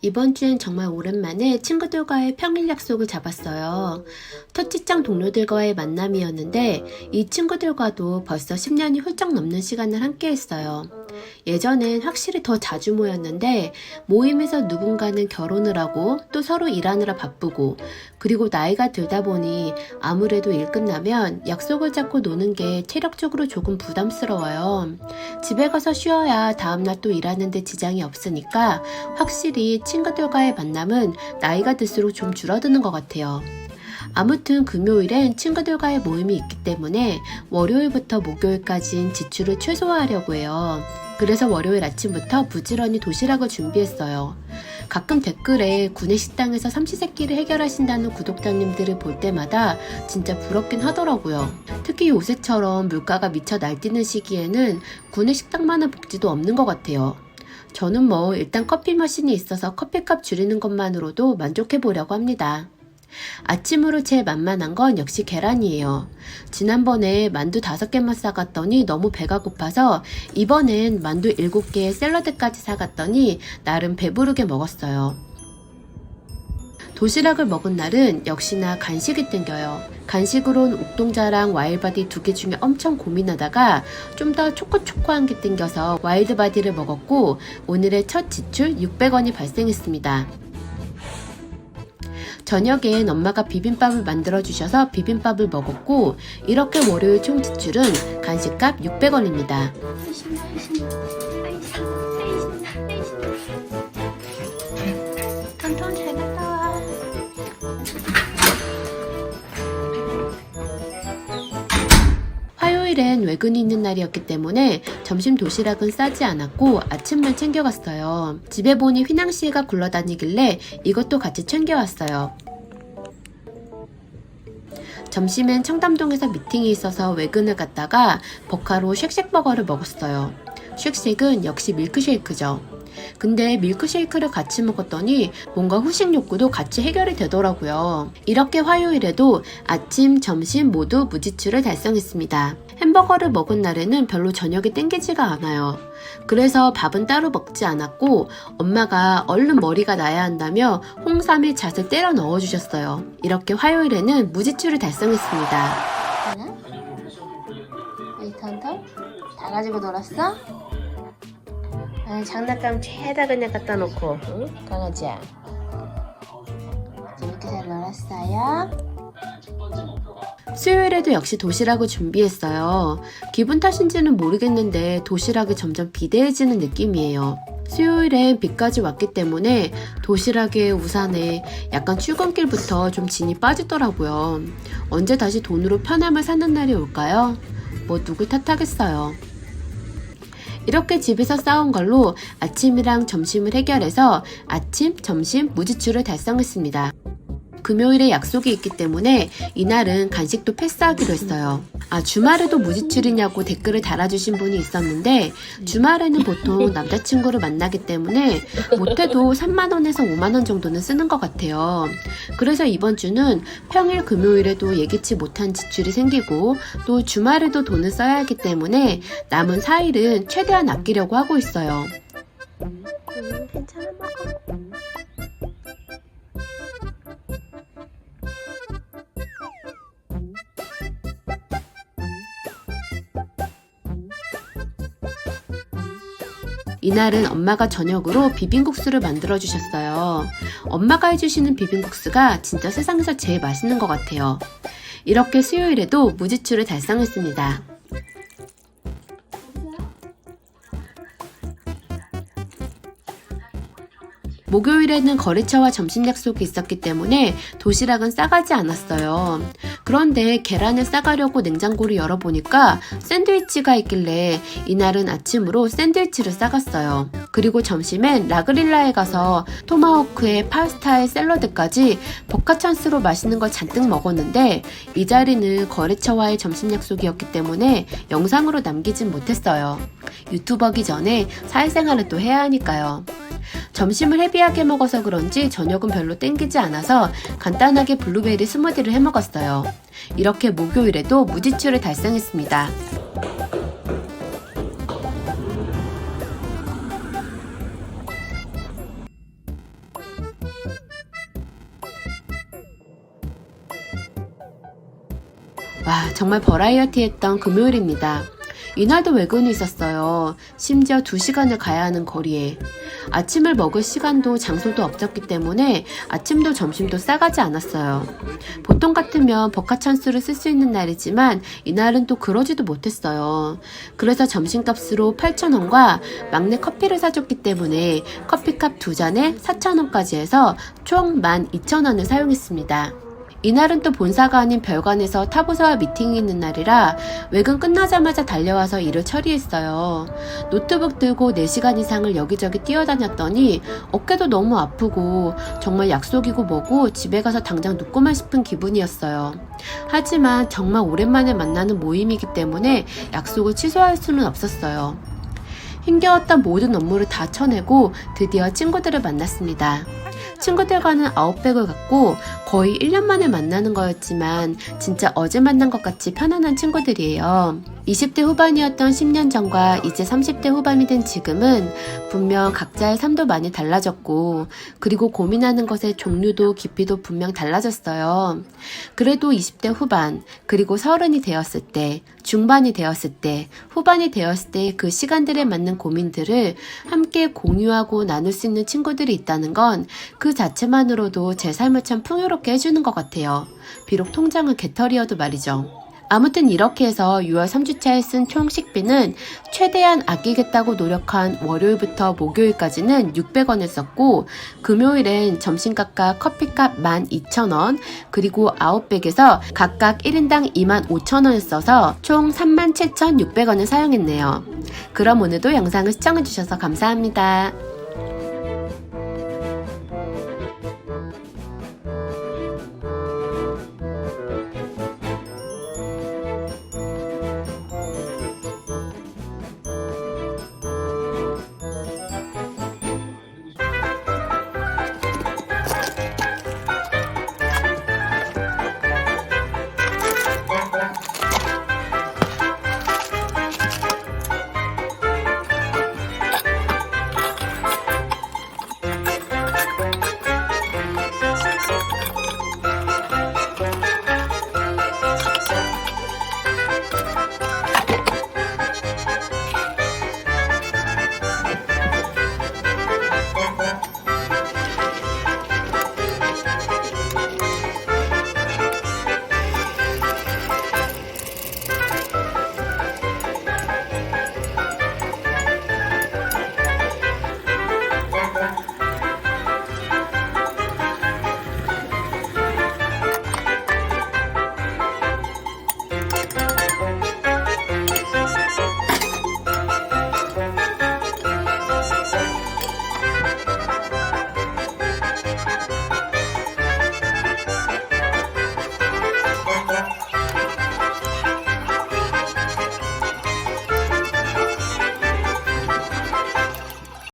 이번 주엔 정말 오랜만에 친구들과의 평일 약속을 잡았어요. 첫 직장 동료들과의 만남이었는데 이 친구들과도 벌써 10년이 훌쩍 넘는 시간을 함께 했어요. 예전엔 확실히 더 자주 모였는데 모임에서 누군가는 결혼을 하고 또 서로 일하느라 바쁘고 그리고 나이가 들다 보니 아무래도 일 끝나면 약속을 잡고 노는 게 체력적으로 조금 부담스러워요. 집에 가서 쉬어야 다음날 또 일하는데 지장이 없으니까 확실히 친구들과의 만남은 나이가 들수록 좀 줄어드는 것 같아요. 아무튼 금요일엔 친구들과의 모임이 있기 때문에 월요일부터 목요일까지는 지출을 최소화하려고 해요. 그래서 월요일 아침부터 부지런히 도시락을 준비했어요. 가끔 댓글에 구내 식당에서 삼시세끼를 해결하신다는 구독자님들을 볼 때마다 진짜 부럽긴 하더라고요. 특히 요새처럼 물가가 미쳐 날뛰는 시기에는 구내 식당만한 복지도 없는 것 같아요. 저는 뭐 일단 커피 머신이 있어서 커피값 줄이는 것만으로도 만족해 보려고 합니다. 아침으로 제일 만만한 건 역시 계란이에요. 지난번에 만두 5개만 싸갔더니 너무 배가 고파서 이번엔 만두 7개에 샐러드까지 사갔더니 나름 배부르게 먹었어요. 도시락을 먹은 날은 역시나 간식이 땡겨요. 간식으론 옥동자랑 와일바디 두 개 중에 엄청 고민하다가 좀 더 초코초코한 게 땡겨서 와일드바디를 먹었고 오늘의 첫 지출 600원이 발생했습니다. 저녁엔 엄마가 비빔밥을 만들어 주셔서 비빔밥을 먹었고 이렇게 월요일 총 지출은 간식값 600원입니다. 화요일엔 외근이 있는 날이었기 때문에 점심 도시락은 싸지 않았고 아침만 챙겨갔어요. 집에 보니 휘낭시에가 굴러다니길래 이것도 같이 챙겨왔어요. 점심엔 청담동에서 미팅이 있어서 외근을 갔다가 버카로 쉑쉑버거를 먹었어요. 쉑쉑은 역시 밀크쉐이크죠. 근데 밀크쉐이크를 같이 먹었더니 뭔가 후식 욕구도 같이 해결이 되더라고요. 이렇게 화요일에도 아침, 점심 모두 무지출을 달성했습니다. 햄버거를 먹은 날에는 별로 저녁이 땡기지가 않아요. 그래서 밥은 따로 먹지 않았고 엄마가 얼른 머리가 나야 한다며 홍삼에 잣을 때려 넣어주셨어요. 이렇게 화요일에는 무지출을 달성했습니다. 이 턴턴? 다 가지고 놀았어? 아, 장난감 죄다 그냥 갖다 놓고 응? 강아지야 재밌게 잘 놀았어요? 수요일에도 역시 도시락을 준비했어요. 기분 탓인지는 모르겠는데 도시락이 점점 비대해지는 느낌이에요. 수요일엔 비까지 왔기 때문에 도시락에 우산에 약간 출근길부터 좀 진이 빠지더라고요. 언제 다시 돈으로 편함을 사는 날이 올까요? 뭐 누굴 탓하겠어요. 이렇게 집에서 싸운 걸로 아침이랑 점심을 해결해서 아침, 점심 무지출을 달성했습니다. 금요일에 약속이 있기 때문에 이날은 간식도 패스하기로 했어요. 아, 주말에도 무지출이냐고 댓글을 달아주신 분이 있었는데, 주말에는 보통 남자친구를 만나기 때문에 못해도 3만원에서 5만원 정도는 쓰는 것 같아요. 그래서 이번 주는 평일 금요일에도 예기치 못한 지출이 생기고, 또 주말에도 돈을 써야 하기 때문에 남은 4일은 최대한 아끼려고 하고 있어요. 음, 괜찮아, 이날은 엄마가 저녁으로 비빔국수를 만들어 주셨어요. 엄마가 해주시는 비빔국수가 진짜 세상에서 제일 맛있는 것 같아요. 이렇게 수요일에도 무지출을 달성했습니다. 목요일에는 거래처와 점심 약속이 있었기 때문에 도시락은 싸가지 않았어요. 그런데 계란을 싸가려고 냉장고를 열어보니까 샌드위치가 있길래 이날은 아침으로 샌드위치를 싸갔어요. 그리고 점심엔 라그릴라에 가서 토마호크에 파스타에 샐러드까지 버카 찬스로 맛있는 걸 잔뜩 먹었는데 이 자리는 거래처와의 점심 약속이었기 때문에 영상으로 남기진 못했어요. 유튜버기 전에 사회생활을 또 해야 하니까요. 점심을 헤비하게 먹어서 그런지 저녁은 별로 땡기지 않아서 간단하게 블루베리 스무디를 해 먹었어요. 이렇게 목요일에도 무지출을 달성했습니다. 와, 정말 버라이어티했던 금요일입니다. 이날도 외근이 있었어요. 심지어 2시간을 가야 하는 거리에. 아침을 먹을 시간도 장소도 없었기 때문에 아침도 점심도 싸가지 않았어요. 보통 같으면 버카 찬스를 쓸 수 있는 날이지만 이날은 또 그러지도 못했어요. 그래서 점심값으로 8,000원과 막내 커피를 사줬기 때문에 커피값 두 잔에 4,000원까지 해서 총 12,000원을 사용했습니다. 이날은 또 본사가 아닌 별관에서 타부서와 미팅이 있는 날이라 외근 끝나자마자 달려와서 일을 처리했어요. 노트북 들고 4시간 이상을 여기저기 뛰어다녔더니 어깨도 너무 아프고 정말 약속이고 뭐고 집에 가서 당장 눕고만 싶은 기분이었어요. 하지만 정말 오랜만에 만나는 모임이기 때문에 약속을 취소할 수는 없었어요. 힘겨웠던 모든 업무를 다 쳐내고 드디어 친구들을 만났습니다. 친구들과는 아웃백을 갖고 거의 1년 만에 만나는 거였지만 진짜 어제 만난 것 같이 편안한 친구들이에요. 20대 후반이었던 10년 전과 이제 30대 후반이 된 지금은 분명 각자의 삶도 많이 달라졌고 그리고 고민하는 것의 종류도 깊이도 분명 달라졌어요. 그래도 20대 후반 그리고 서른이 되었을 때 중반이 되었을 때 후반이 되었을 때 그 시간들에 맞는 고민들을 함께 공유하고 나눌 수 있는 친구들이 있다는 건 그 자체만으로도 제 삶을 참 풍요 롭게 해주는 것 같아요. 비록 통장은 개털이어도 말이죠. 아무튼 이렇게 해서 6월 3주차에 쓴 총 식비는 최대한 아끼겠다고 노력한 월요일부터 목요일까지는 600원을 썼고 금요일엔 점심값과 커피값 12,000원 그리고 아웃백에서 각각 1인당 25,000원을 써서 총 37,600원을 사용했네요. 그럼 오늘도 영상을 시청해주셔서 감사합니다.